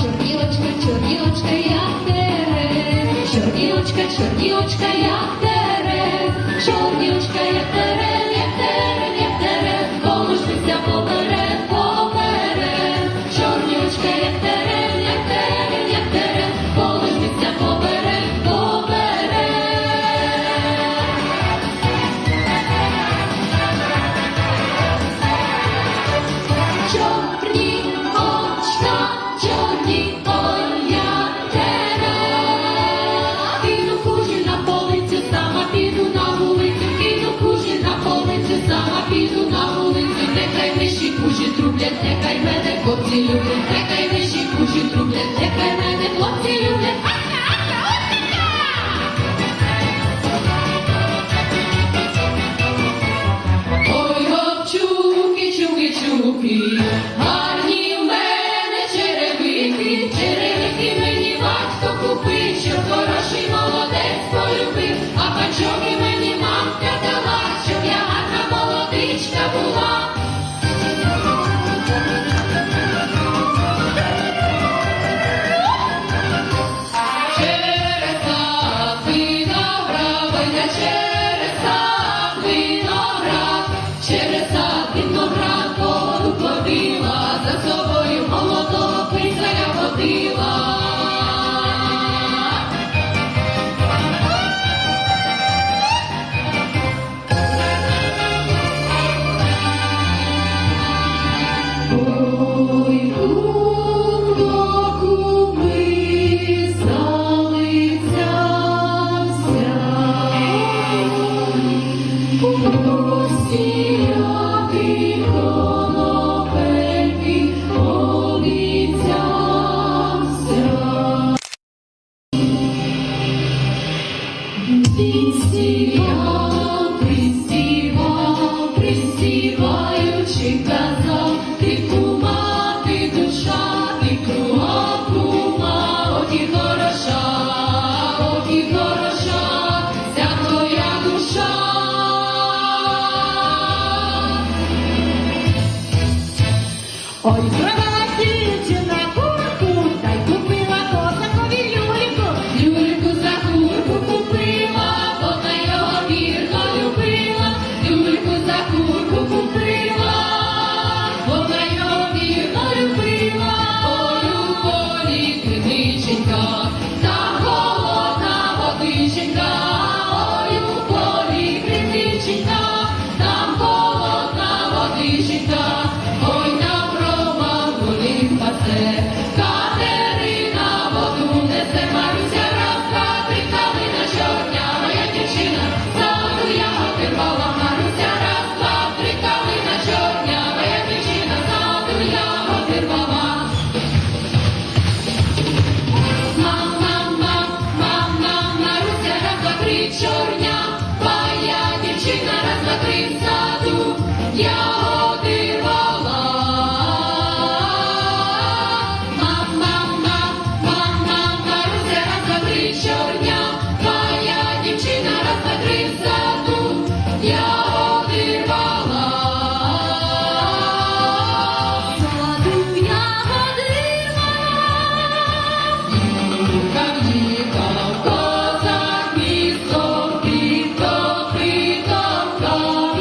чорнілочка, чорнілочка, як терен, чорнілочка, чорнілочка, як терен, чорнілочка, як терен. Hoy